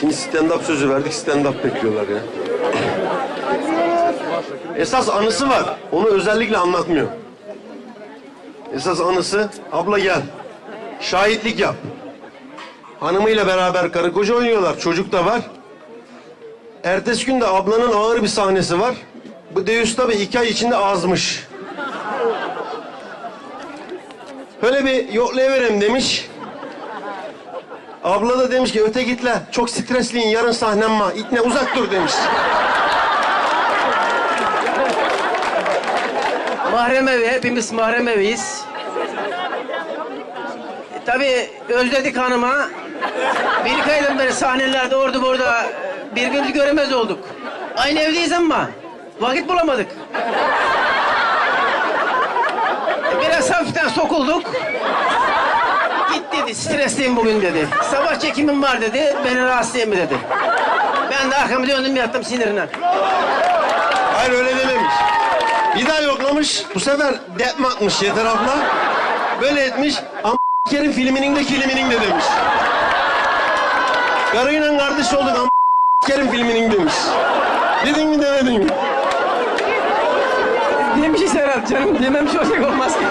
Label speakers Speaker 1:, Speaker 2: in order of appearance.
Speaker 1: Şimdi stand-up sözü verdik, stand-up bekliyorlar ya. Esas anısı var. Onu özellikle anlatmıyor. Esas anısı, abla gel. Şahitlik yap. Hanımıyla beraber karı koca oynuyorlar. Çocuk da var. Ertesi gün de ablanın ağır bir sahnesi var. Bu Deus tabii iki ay içinde azmış. Böyle bir yoklayıverem demiş. Abla da demiş ki öte git la. Çok stresliyim yarın sahnem var. İtne uzak dur demiş.
Speaker 2: Mahrem evi, hepimiz mahrem eviyiz. E, tabii özledik hanıma. Bir iki aydan beri sahnelerde orada burada birbirimizi göremez olduk. Aynı evdeyiz ama vakit bulamadık. E, Biraz hafiften sokulduk. Dedi, stresliyim bugün dedi. Sabah çekimim var dedi, beni rahatsız etme dedi. Ben de arkamı döndüm yattım sinirinden.
Speaker 1: Hayır öyle dememiş. Bir daha yoklamış. Bu sefer depme atmış Yeter abla. Böyle etmiş. Am Kerim filminin de kiliminin de demiş. Karıyla kardeş olduk am Kerim filminin demiş. Dedin mi demedin mi?
Speaker 2: Demiş Serhat canım, dememiş olacak olmaz ki.